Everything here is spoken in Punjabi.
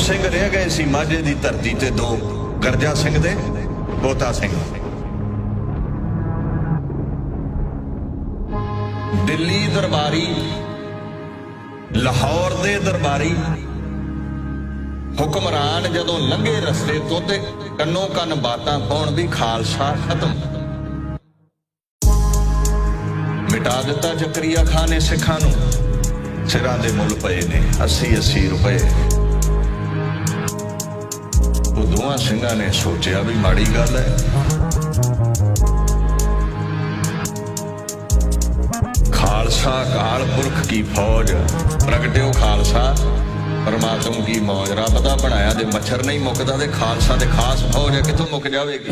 ਸਿੰਘ ਰਹਿ ਗਏ ਸੀ ਮਾਝੇ ਦੀ ਧਰਤੀ ਤੇ ਦੋ ਗਰਜਾ ਸਿੰਘ ਦੇ ਬੋਤਾ ਸਿੰਘ। ਦਿੱਲੀ ਦਰਬਾਰੀ, ਲਾਹੌਰ ਦੇ ਦਰਬਾਰੀ, ਹੁਕਮਰਾਨ ਜਦੋਂ ਲੰਘੇ ਰਸਤੇ ਤੋਂ ਤੇ ਕੰਨੋ ਕੰਨ ਬਾਤਾਂ ਪਾਉਣ ਵੀ ਖਾਲਸਾ ਖਤਮ। ਮਿਟਾ ਦਿੱਤਾ ਜ਼ਕਰੀਆ ਖਾਨ ਨੇ ਸਿੱਖਾਂ ਨੂੰ। ਸਿਰਾਂ ਦੇ ਮੁੱਲ ਪਏ ਨੇ 80 80 ਰੁਪਏ। ਉਹ ਸਿੰਘਾਂ ਨੇ ਸੋਚਿਆ ਵੀ ਮਾੜੀ ਗੱਲ ਹੈ। ਖਾਲਸਾ ਕਾਲ ਪੁਰਖ ਕੀ ਫੌਜ, ਪ੍ਰਗਟਿਓ ਖਾਲਸਾ। ਪਰਮਾਤਮ ਕੀ ਮੌਜ, ਰੱਬ ਦਾ ਬਣਾਇਆ ਤੇ ਮੱਛਰ ਨਹੀਂ ਮੁੱਕਦਾ ਤੇ ਖਾਲਸਾ ਤੇ ਖਾਸ ਫੌਜ ਹੈ ਕਿੱਥੋਂ ਮੁੱਕ ਜਾਵੇਗੀ?